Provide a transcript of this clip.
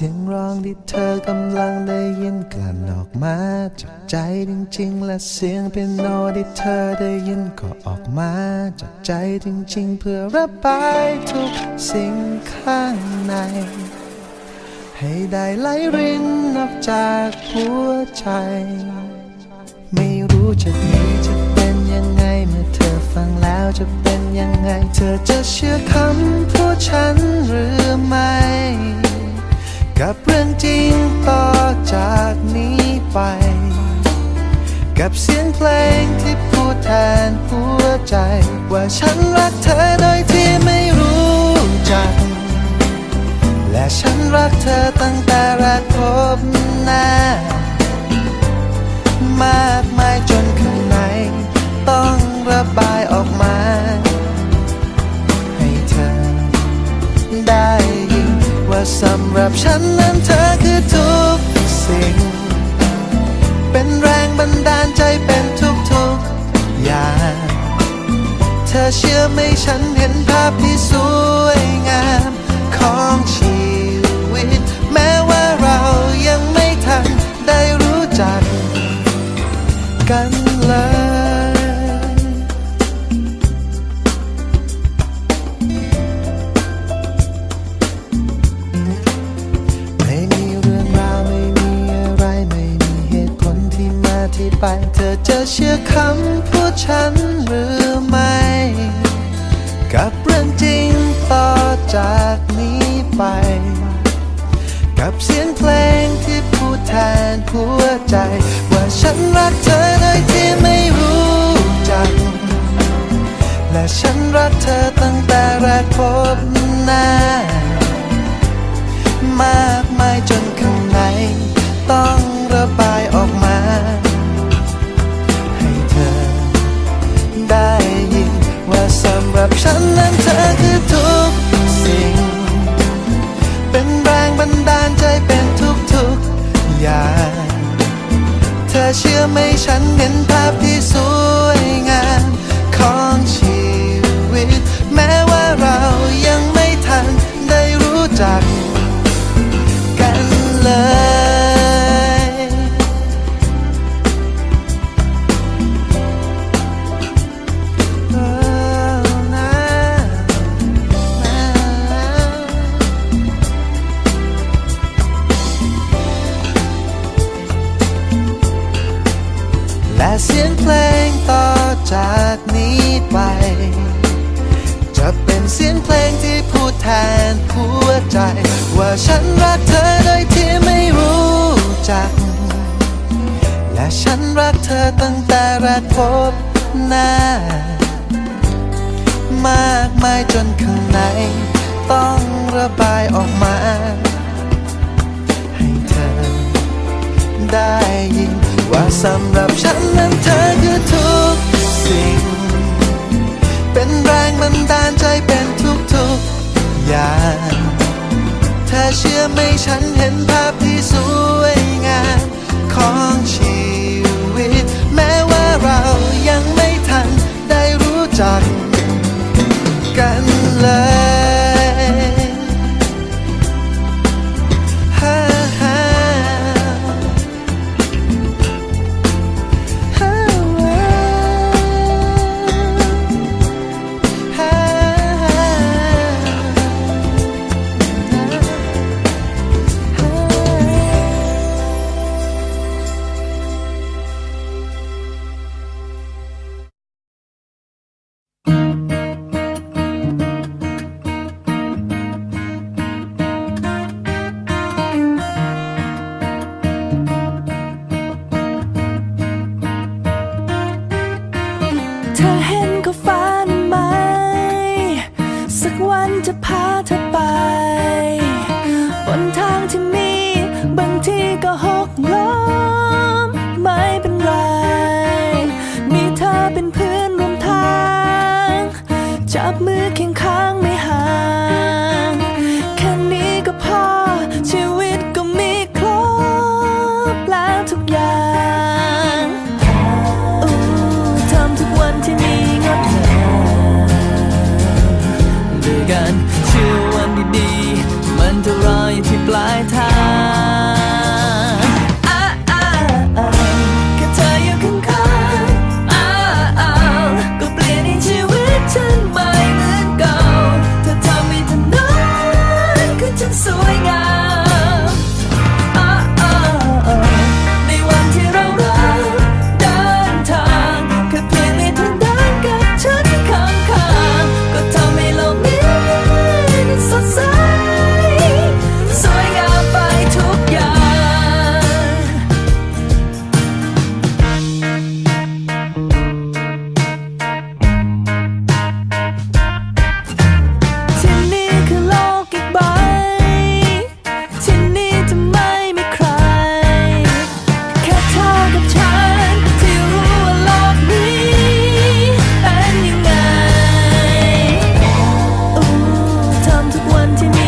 สียงร้องที่เธอกำลังได้ยินกลั่นออกมาจากใจจริงๆ และเสียงเป็นโนที่เธอได้ยินก็ออกมาจากใจจริงๆ เพื่อระบายทุกสิ่งข้างใน ให้ได้ไหลรินออกจากหัวใจ ไม่รู้จะดีจะเป็นยังไงเมื่อเธอฟังแล้วจะเป็นยังไง เธอจะเชื่อคำพูดฉันหรือไม่ กับเรื่องจริงต่อจากนี้ไป กับเสียงเพลงที่พูดแทนหัวใจ ว่าฉันรักเธอโดยที่ไม่รู้จัก สำหรับฉันนั้นเธอคือทุกสิ่ง เป็นแรงบันดาลใจเป็นทุกทุกอย่าง เธอเชื่อไหมฉันเห็นภาพที่สวยงามของชีวิ มาที่ไปเธอจะเชื่อคำพูดฉันหรือไม่ กับเรื่องจริงต่อจากนี้ไป กับเสียงเพลงที่พูดแทนหัวใจ ว่าฉันรักเธอโดยที่ไม่รู้จัก และฉันรักเธอตั้งแต่แรกพบหน้า จะเป็นเสียงเพลงที่พูดแทนหัวใจ ว่าฉันรักเธอโดยที่ไม่รู้จัก และฉันรักเธอตั้งแต่แรกพบหน้า มากมายจนข้างใน อเชื่อไหมฉันเห็นภาพ 见面